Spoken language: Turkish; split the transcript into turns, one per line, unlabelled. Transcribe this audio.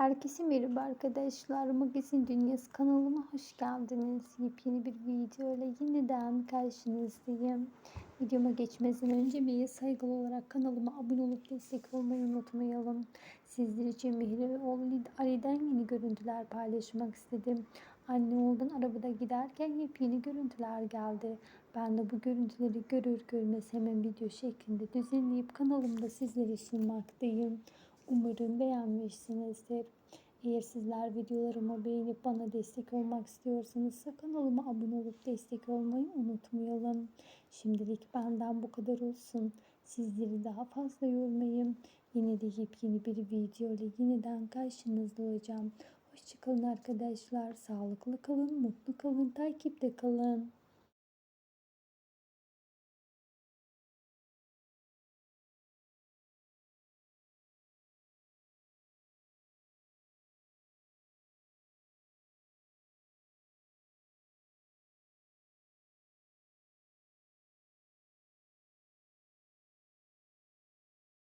Herkese merhaba arkadaşlar. Magazin Dünyası kanalıma hoş geldiniz. Yepyeni bir video ile yeniden karşınızdayım. Videoma geçmeden önce bir saygılı olarak kanalıma abone olup destek olmayı unutmayalım. Sizler için Mihri ve oğlu Ali'den yeni görüntüler paylaşmak istedim. Anne oğuldan arabada giderken yepyeni görüntüler geldi. Ben de bu görüntüleri görür görmez hemen video şeklinde düzenleyip kanalımda sizlere sunmaktayım. Umarım beğenmişsinizdir. Eğer sizler videolarımı beğenip bana destek olmak istiyorsanız kanalıma abone olup destek olmayı unutmayalım. Şimdilik benden bu kadar olsun. Sizleri daha fazla yormayayım. Yine de yepyeni bir video ile yeniden karşınızda olacağım. Hoşçakalın arkadaşlar. Sağlıklı kalın, mutlu kalın, takipte kalın.